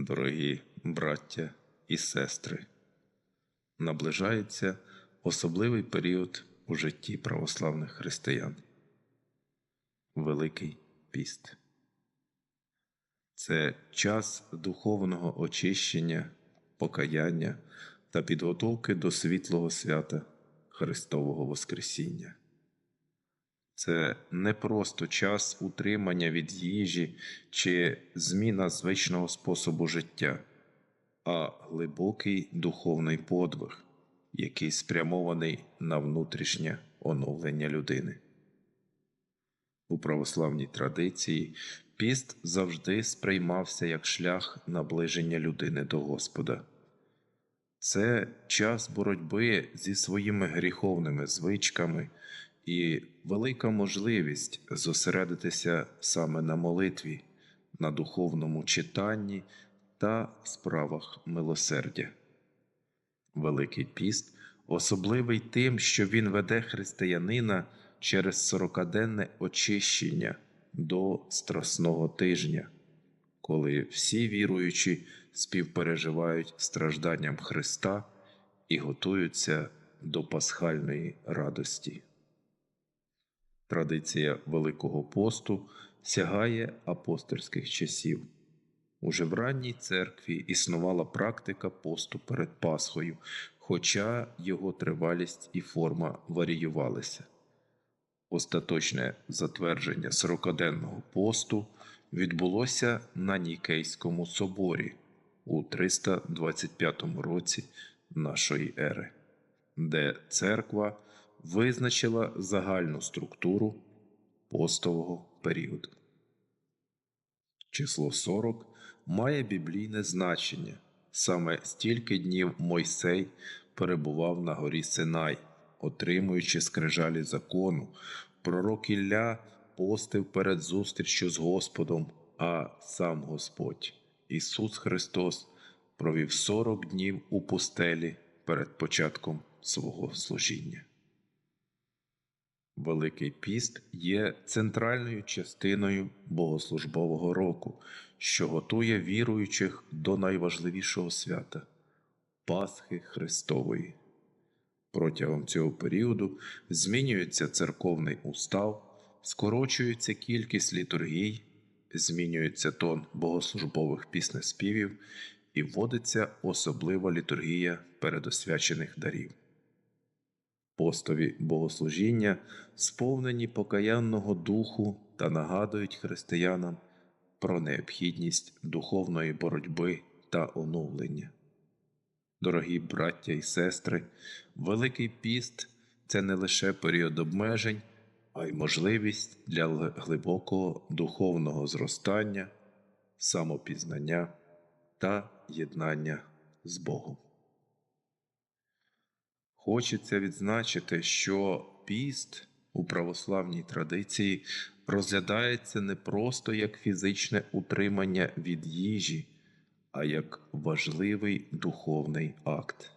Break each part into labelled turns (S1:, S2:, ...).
S1: Дорогі браття і сестри, наближається особливий період у житті православних християн Великий піст. Це час духовного очищення, покаяння та підготовки до світлого свята Христового Воскресіння. Це не просто час утримання від їжі чи зміна звичного способу життя, а глибокий духовний подвиг, який спрямований на внутрішнє оновлення людини. У православній традиції піст завжди сприймався як шлях наближення людини до Господа. Це час боротьби зі своїми гріховними звичками і велика можливість зосередитися саме на молитві, на духовному читанні та справах милосердя. Великий піст особливий тим, що він веде християнина через сорокаденне очищення до Страсного тижня, коли всі віруючі співпереживають стражданням Христа і готуються до пасхальної радості. Традиція Великого посту сягає апостольських часів. Уже в ранній церкві існувала практика посту перед Пасхою, хоча його тривалість і форма варіювалися. Остаточне затвердження сорокаденного посту відбулося на Нікейському соборі у 325 році нашої ери, де церква визначила загальну структуру постового періоду. Число 40 має біблійне значення. Саме стільки днів Мойсей перебував на горі Синай, отримуючи скрижалі закону. Пророк Ілля постив перед зустріччю з Господом, а сам Господь, Ісус Христос, провів 40 днів у пустелі перед початком свого служіння. Великий піст є центральною частиною богослужбового року, що готує віруючих до найважливішого свята Пасхи Христової. Протягом цього періоду змінюється церковний устав, скорочується кількість літургій, змінюється тон богослужбових піснеспівів і вводиться особлива літургія передосвячених дарів. Постові богослужіння сповнені покаянного духу та нагадують християнам про необхідність духовної боротьби та оновлення. Дорогі браття і сестри, Великий піст це не лише період обмежень, а й можливість для глибокого духовного зростання, самопізнання та єднання з Богом. Хочеться відзначити, що піст у православній традиції розглядається не просто як фізичне утримання від їжі, а як важливий духовний акт.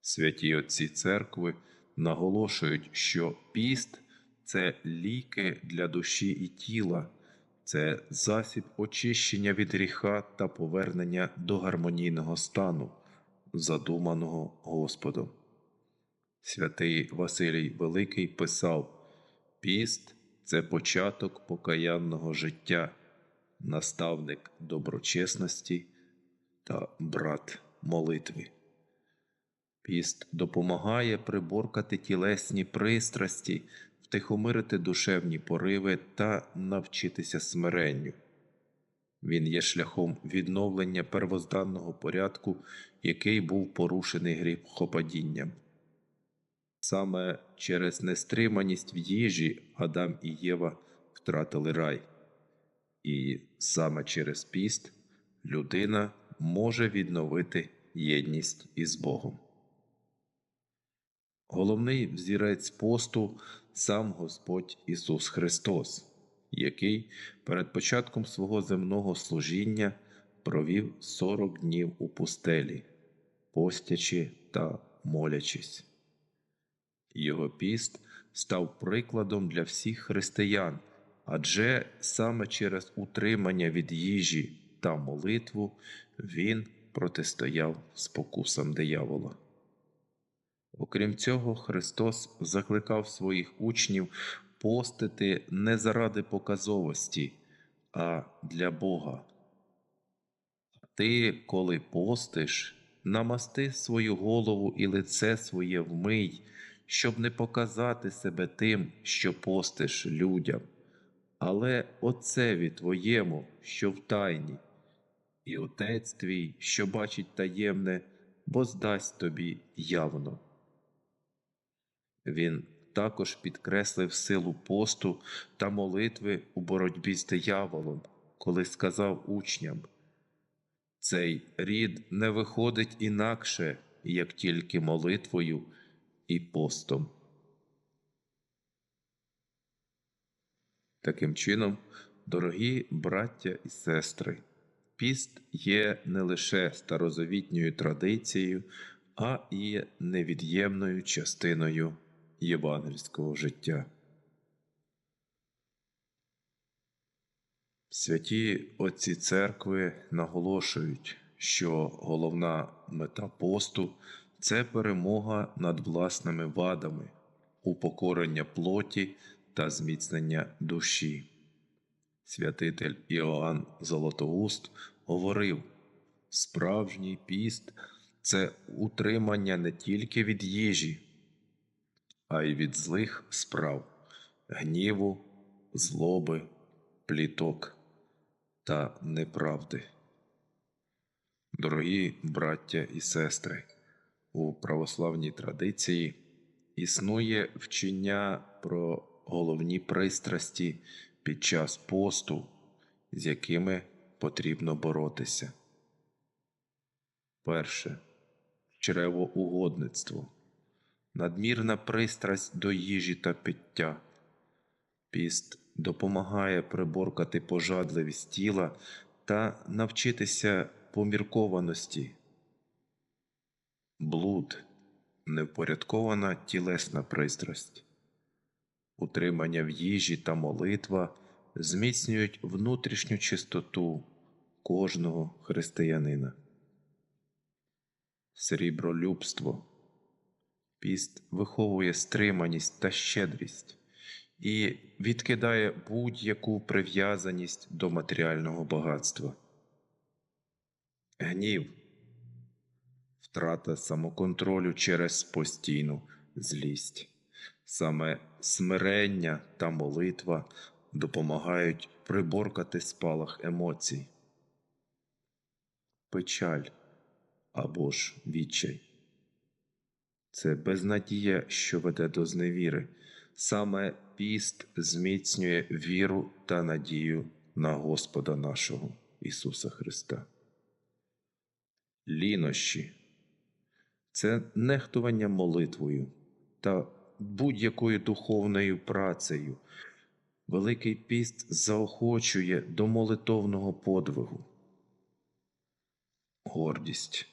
S1: Святі Отці церкви наголошують, що піст це ліки для душі і тіла, це засіб очищення від гріха та повернення до гармонійного стану, задуманого Господом. Святий Василій Великий писав: Піст це початок покаянного життя, наставник доброчесності та брат молитви. Піст допомагає приборкати тілесні пристрасті, втихомирити душевні пориви та навчитися смиренню. Він є шляхом відновлення первозданного порядку, який був порушений гріхопадінням. Саме через нестриманість в їжі Адам і Єва втратили рай, і саме через піст людина може відновити єдність із Богом. Головний взірець посту сам Господь Ісус Христос, який перед початком свого земного служіння провів 40 днів у пустелі, постячи та молячись. Його піст став прикладом для всіх християн, адже саме через утримання від їжі, та молитву він протистояв спокусам диявола. Окрім цього, Христос закликав своїх учнів постити не заради показовості, а для Бога. Ти, коли постиш, намасти свою голову і лице своє вмий, щоб не показати себе тим, що постиш людям, але Отцеві твоєму, що в тайні, і Отець твій, що бачить таємне, воздасть тобі явно. Він також підкреслив силу посту та молитви у боротьбі з дияволом, коли сказав учням: Цей рід не виходить інакше, як тільки молитвою і постом. Таким чином, дорогі браття і сестри, піст є не лише старозавітньою традицією, а і невід'ємною частиною євангельського життя. Святі отці церкви наголошують, що головна мета посту це перемога над власними вадами, упокорення плоті та зміцнення душі. Святитель Іоанн Золотоуст говорив: справжній піст це утримання не тільки від їжі, а й від злих справ, гніву, злоби, пліток та неправди. Дорогі браття і сестри, у православній традиції існує вчення про головні пристрасті під час посту, з якими потрібно боротися. Перше чревоугодництво, надмірна пристрасть до їжі та пиття. Піст допомагає приборкати пожадливість тіла та навчитися поміркованості. Блуд невпорядкована тілесна пристрасть. Утримання в їжі та молитва зміцнюють внутрішню чистоту кожного християнина. Срібролюбство. Піст виховує стриманість та щедрість і відкидає будь-яку прив'язаність до матеріального багатства. Гнів втрата самоконтролю через постійну злість. Саме смирення та молитва допомагають приборкати спалах емоцій, печаль або ж відчай. Це безнадія, що веде до зневіри. Саме піст зміцнює віру та надію на Господа нашого Ісуса Христа. Лінощі це нехтування молитвою та будь-якою духовною працею. Великий піст заохочує до молитовного подвигу. Гордість.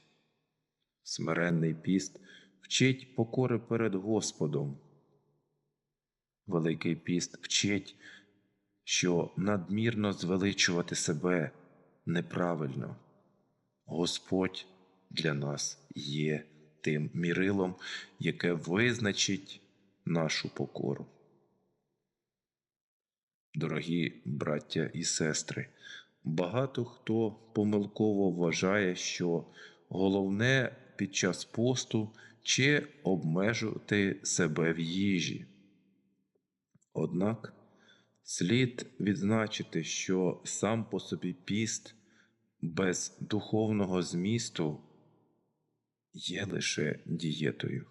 S1: Смиренний піст вчить покори перед Господом. Великий піст вчить, що надмірно звеличувати себе неправильно. Господь для нас є тим мірилом, яке визначить нашу покору. Дорогі браття і сестри, багато хто помилково вважає, що головне під час посту чи обмежувати себе в їжі. Однак слід відзначити, що сам по собі піст без духовного змісту є лише дієтою.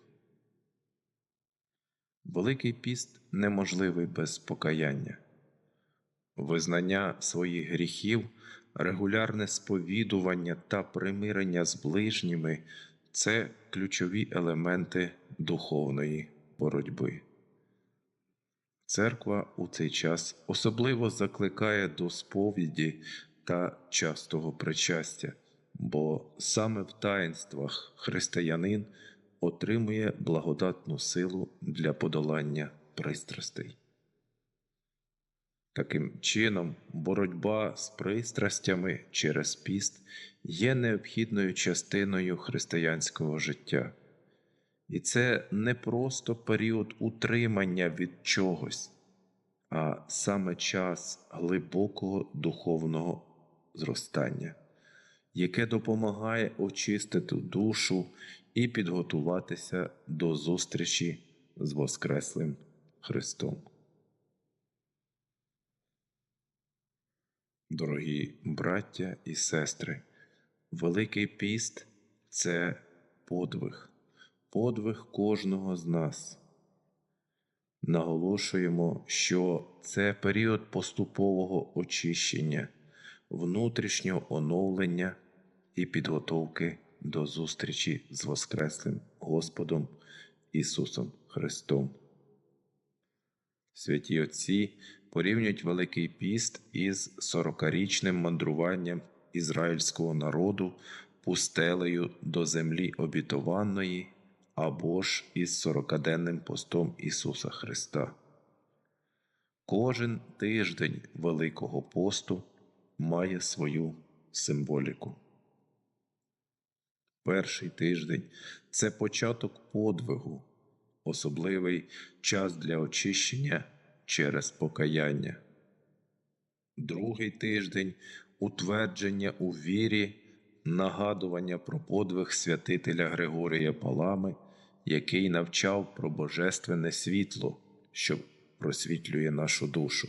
S1: Великий піст неможливий без покаяння, визнання своїх гріхів, регулярне сповідування та примирення з ближніми це ключові елементи духовної боротьби. Церква у цей час особливо закликає до сповіді та частого причастя, бо саме в таїнствах християнин отримує благодатну силу для подолання пристрастей. Таким чином, боротьба з пристрастями через піст є необхідною частиною християнського життя. І це не просто період утримання від чогось, а саме час глибокого духовного зростання, яке допомагає очистити душу і підготуватися до зустрічі з Воскреслим Христом. Дорогі браття і сестри, Великий піст це подвиг, подвиг кожного з нас. Наголошуємо, що це період поступового очищення, внутрішнього оновлення і підготовки до зустрічі з Воскреслим Господом Ісусом Христом. Святі Отці порівнюють Великий піст із сорокарічним мандруванням ізраїльського народу пустелею до землі обітованої або ж із сорокаденним постом Ісуса Христа. Кожен тиждень Великого посту має свою символіку. Перший тиждень це початок подвигу, особливий час для очищення через покаяння. Другий тиждень утвердження у вірі, нагадування про подвиг святителя Григорія Палами, який навчав про божественне світло, що просвітлює нашу душу.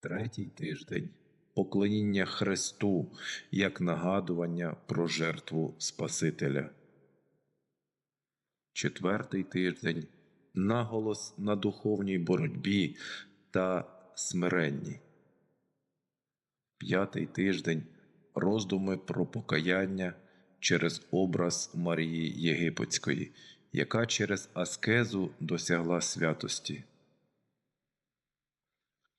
S1: Третій тиждень поклоніння Христу як нагадування про жертву Спасителя. Четвертий тиждень наголос на духовній боротьбі та смиренні. П'ятий тиждень роздуми про покаяння через образ Марії Єгипетської, яка через аскезу досягла святості.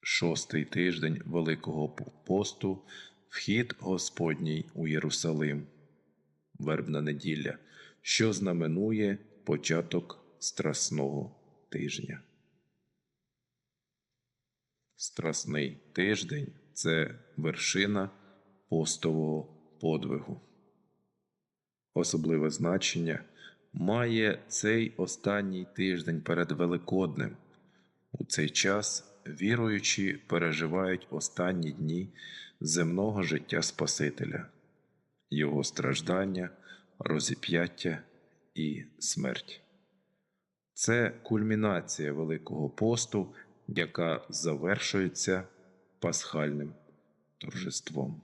S1: Шостий тиждень Великого посту Вхід Господній у Єрусалим. Вербна неділя, що знаменує початок Страсного тижня. Страсний тиждень це вершина постового подвигу. Особливе значення має цей останній тиждень перед Великоднем. У цей час віруючі переживають останні дні земного життя Спасителя, Його страждання, розіп'яття і смерть. Це кульмінація Великого посту, яка завершується пасхальним торжеством.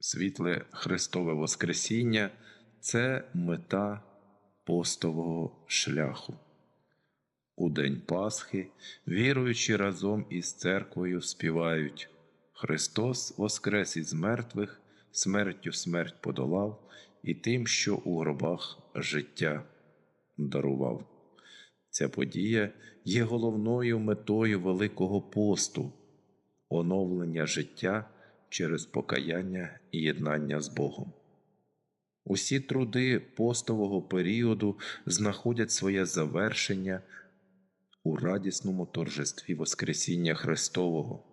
S1: Світле Христове Воскресіння це мета постового шляху. У День Пасхи, віруючи разом із церквою, співають Христос Воскрес із мертвих, смертю смерть подолав, і тим, що у гробах життя дарував. Ця подія є головною метою Великого посту, оновлення життя через покаяння і єднання з Богом. Усі труди постового періоду знаходять своє завершення у радісному торжестві Воскресіння Христового,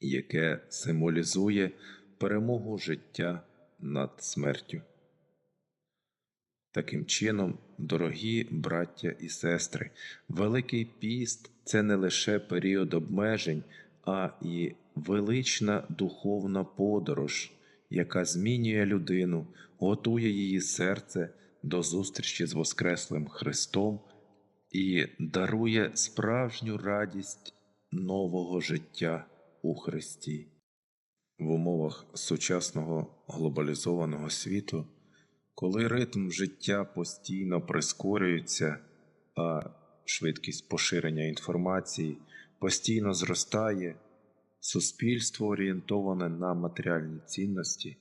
S1: яке символізує перемогу життя над смертю. Таким чином, дорогі браття і сестри, Великий піст це не лише період обмежень, а і велична духовна подорож, яка змінює людину, готує її серце до зустрічі з Воскреслим Христом і дарує справжню радість нового життя у Христі. В умовах сучасного глобалізованого світу. Коли ритм життя постійно прискорюється, а швидкість поширення інформації постійно зростає, суспільство орієнтоване на матеріальні цінності,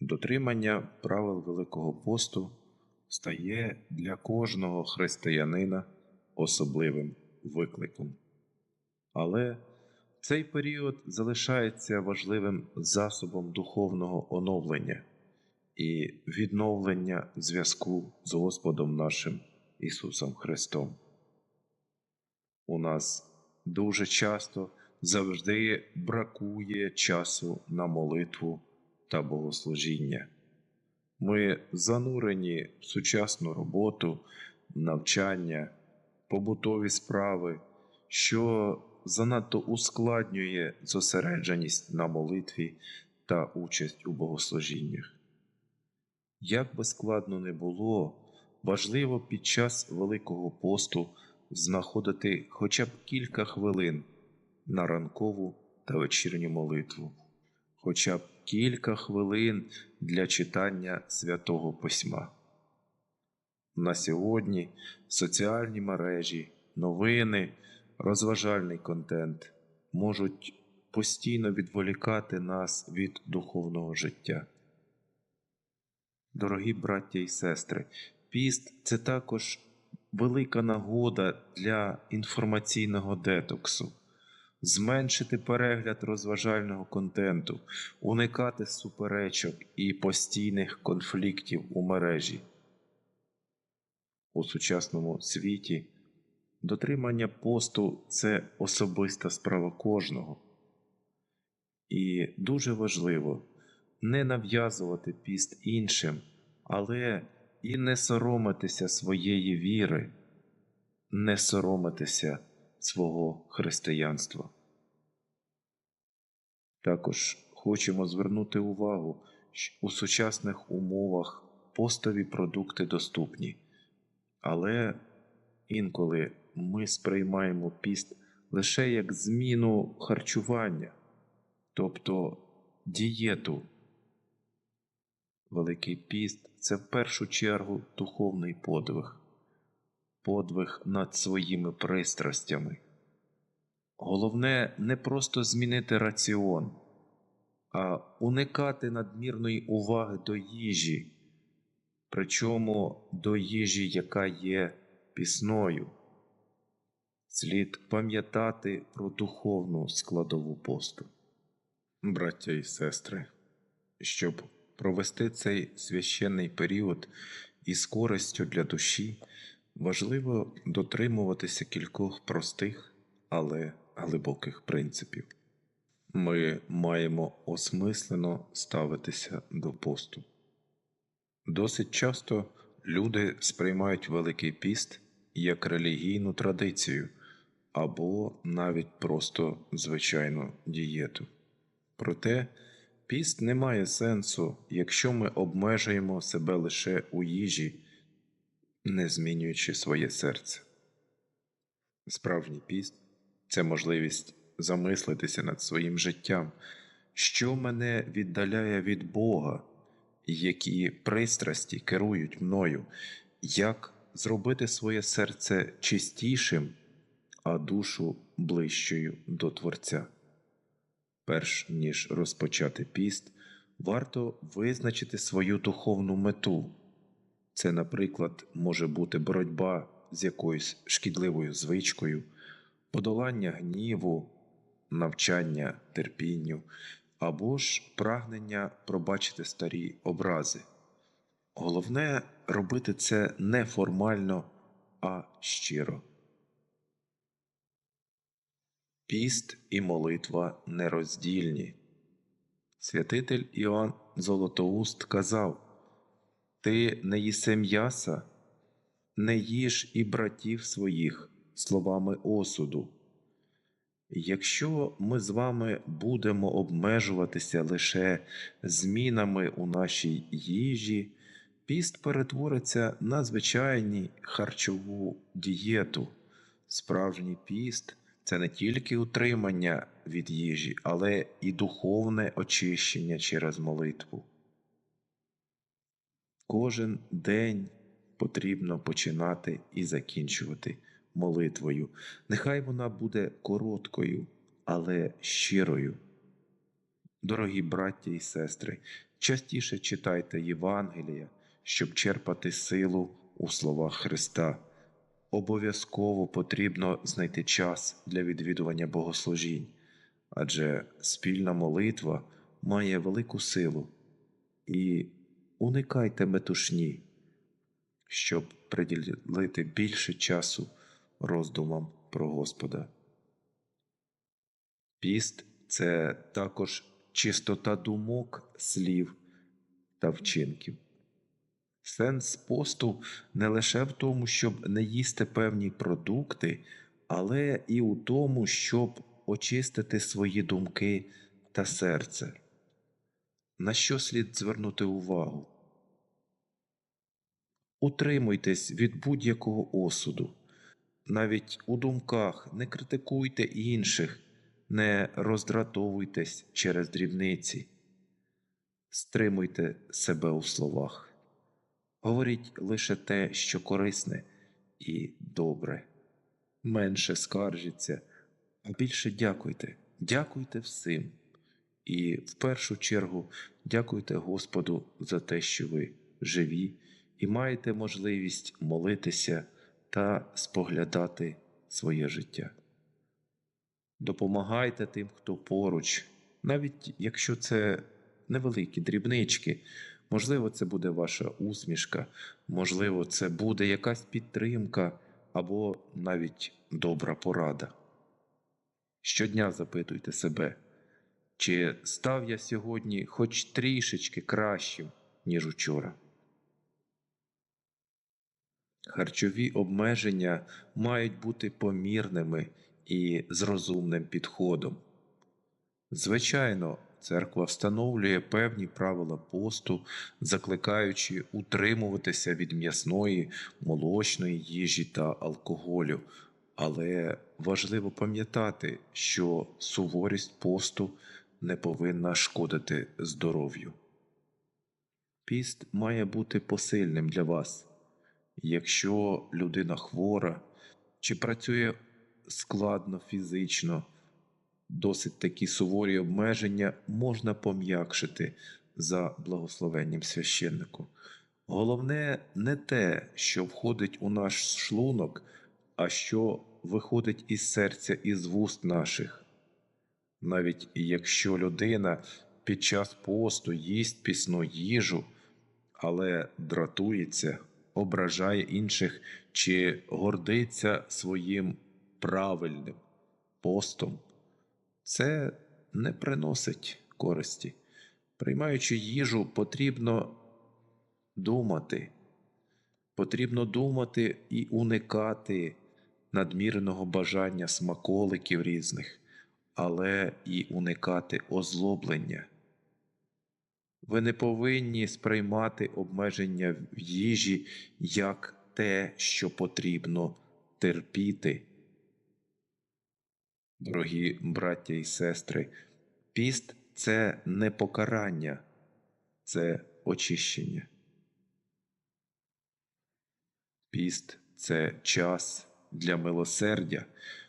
S1: дотримання правил Великого посту стає для кожного християнина особливим викликом. Але цей період залишається важливим засобом духовного оновлення і відновлення зв'язку з Господом нашим Ісусом Христом. У нас дуже часто завжди бракує часу на молитву та богослужіння. Ми занурені в сучасну роботу, навчання, побутові справи, що занадто ускладнює зосередженість на молитві та участь у богослужіннях. Як би складно не було, важливо під час Великого посту знаходити хоча б кілька хвилин на ранкову та вечірню молитву, хоча б кілька хвилин для читання святого письма. На сьогодні соціальні мережі, новини, розважальний контент можуть постійно відволікати нас від духовного життя. Дорогі браття і сестри, піст це також велика нагода для інформаційного детоксу, зменшити перегляд розважального контенту, уникати суперечок і постійних конфліктів у мережі. У сучасному світі дотримання посту це особиста справа кожного. І дуже важливо не нав'язувати піст іншим, але і не соромитися своєї віри, не соромитися свого християнства. Також хочемо звернути увагу, що у сучасних умовах постові продукти доступні, але інколи ми сприймаємо піст лише як зміну харчування, тобто дієту. Великий піст це в першу чергу духовний подвиг, подвиг над своїми пристрастями. Головне не просто змінити раціон, а уникати надмірної уваги до їжі, причому до їжі, яка є пісною. Слід пам'ятати про духовну складову посту. Браття і сестри, щоб провести цей священний період із користю для душі, важливо дотримуватися кількох простих, але глибоких принципів. Ми маємо осмислено ставитися до посту. Досить часто люди сприймають Великий піст як релігійну традицію або навіть просто звичайну дієту. Проте піст не має сенсу, якщо ми обмежуємо себе лише у їжі, не змінюючи своє серце. Справжній піст це можливість замислитися над своїм життям, що мене віддаляє від Бога, які пристрасті керують мною, як зробити своє серце чистішим, а душу ближчою до Творця. Перш ніж розпочати піст, варто визначити свою духовну мету. Це, наприклад, може бути боротьба з якоюсь шкідливою звичкою, подолання гніву, навчання терпінню або ж прагнення пробачити старі образи. Головне робити це не формально, а щиро. Піст і молитва нероздільні. Святитель Іоанн Золотоуст казав Ти не їси м'яса, не їж і братів своїх словами осуду. Якщо ми з вами будемо обмежуватися лише змінами у нашій їжі, піст перетвориться на звичайну харчову дієту. Справжній піст це не тільки утримання від їжі, але і духовне очищення через молитву. Кожен день потрібно починати і закінчувати молитвою. Нехай вона буде короткою, але щирою. Дорогі браття і сестри, частіше читайте Євангелія, щоб черпати силу у словах Христа. Обов'язково потрібно знайти час для відвідування богослужінь, адже спільна молитва має велику силу. І уникайте метушні, щоб приділити більше часу роздумам про Господа. Піст це також чистота думок, слів та вчинків. Сенс посту не лише в тому, щоб не їсти певні продукти, але і у тому, щоб очистити свої думки та серце. На що слід звернути увагу? Утримуйтесь від будь-якого осуду. Навіть у думках не критикуйте інших, не роздратовуйтесь через дрібниці. Стримуйте себе у словах. Говоріть лише те, що корисне і добре. Менше скаржіться, а більше дякуйте. Дякуйте всім. І в першу чергу дякуйте Господу за те, що ви живі і маєте можливість молитися та споглядати своє життя. Допомагайте тим, хто поруч, навіть якщо це невеликі дрібнички. Можливо, це буде ваша усмішка, можливо, це буде якась підтримка або навіть добра порада. Щодня запитуйте себе, чи став я сьогодні хоч трішечки кращим, ніж учора. Харчові обмеження мають бути помірними і з розумним підходом. Звичайно, церква встановлює певні правила посту, закликаючи утримуватися від м'ясної, молочної їжі та алкоголю. Але важливо пам'ятати, що суворість посту не повинна шкодити здоров'ю. Піст має бути посильним для вас. Якщо людина хвора чи працює складно фізично, досить такі суворі обмеження можна пом'якшити за благословенням священнику. Головне не те, що входить у наш шлунок, а що виходить із серця і з вуст наших. Навіть якщо людина під час посту їсть пісну їжу, але дратується, ображає інших чи гордиться своїм правильним постом, це не приносить користі. Приймаючи їжу, потрібно думати. Потрібно думати і уникати надмірного бажання смаколиків різних, але і уникати озлоблення. Ви не повинні сприймати обмеження в їжі як те, що потрібно терпіти. Дорогі браття і сестри, піст це не покарання, це очищення. Піст це час для милосердя.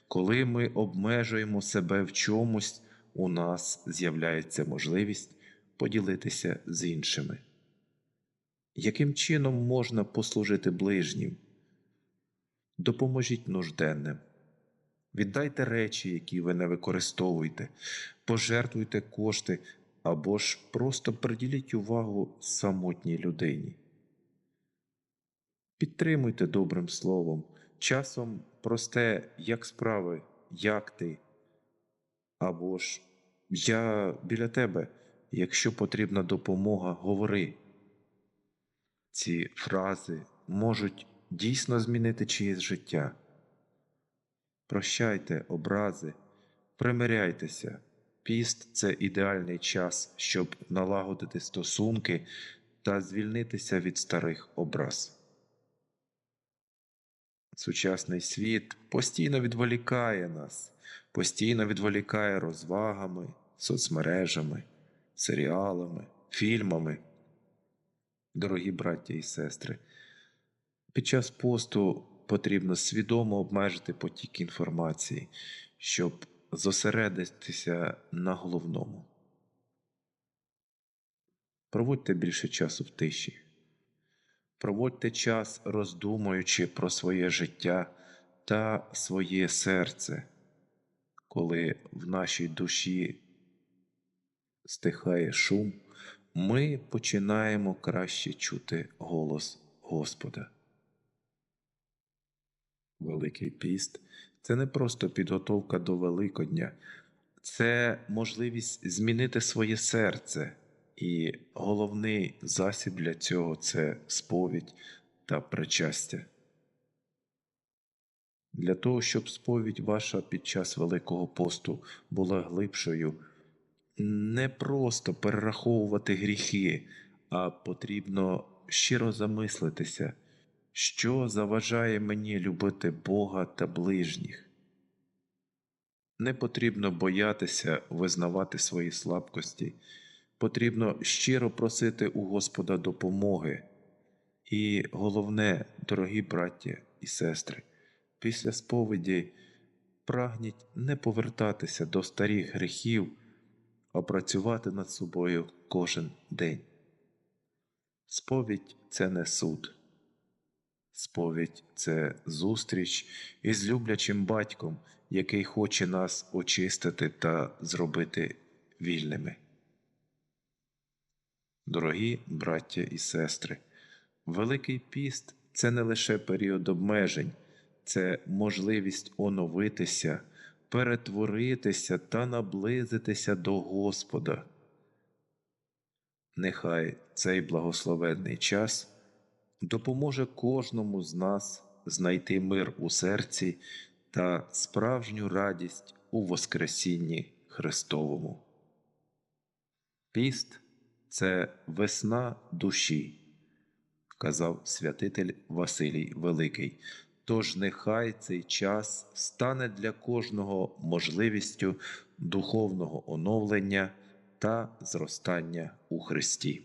S1: Коли ми обмежуємо себе в чомусь, у нас з'являється можливість поділитися з іншими. Яким чином можна послужити ближнім? Допоможіть нужденним. Віддайте речі, які ви не використовуєте, пожертвуйте кошти або ж просто приділіть увагу самотній людині. Підтримуйте добрим словом, часом просте, як справи, як ти, або ж я біля тебе, якщо потрібна допомога, говори. Ці фрази можуть дійсно змінити чиєсь життя. Прощайте образи, примиряйтеся. Піст це ідеальний час, щоб налагодити стосунки та звільнитися від старих образ. Сучасний світ постійно відволікає нас, постійно відволікає розвагами, соцмережами, серіалами, фільмами. Дорогі браття і сестри, під час посту потрібно свідомо обмежити потік інформації, щоб зосередитися на головному. Проводьте більше часу в тиші. Проводьте час, роздумуючи про своє життя та своє серце, коли в нашій душі стихає шум, ми починаємо краще чути голос Господа. Великий піст це не просто підготовка до Великодня, це можливість змінити своє серце. І головний засіб для цього це сповідь та причастя. Для того, щоб сповідь ваша під час Великого посту була глибшою, не просто перераховувати гріхи, а потрібно щиро замислитися, що заважає мені любити Бога та ближніх. Не потрібно боятися визнавати свої слабкості, потрібно щиро просити у Господа допомоги. І головне, дорогі браття і сестри, після сповіді прагніть не повертатися до старих гріхів, а працювати над собою кожен день. Сповідь це не суд. Сповідь це зустріч із люблячим батьком, який хоче нас очистити та зробити вільними. Дорогі браття і сестри, Великий піст це не лише період обмежень, це можливість оновитися, перетворитися та наблизитися до Господа. Нехай цей благословенний час допоможе кожному з нас знайти мир у серці та справжню радість у Воскресінні Христовому. Піст це весна душі, казав святитель Василій Великий. Тож нехай цей час стане для кожного можливістю духовного оновлення та зростання у Христі.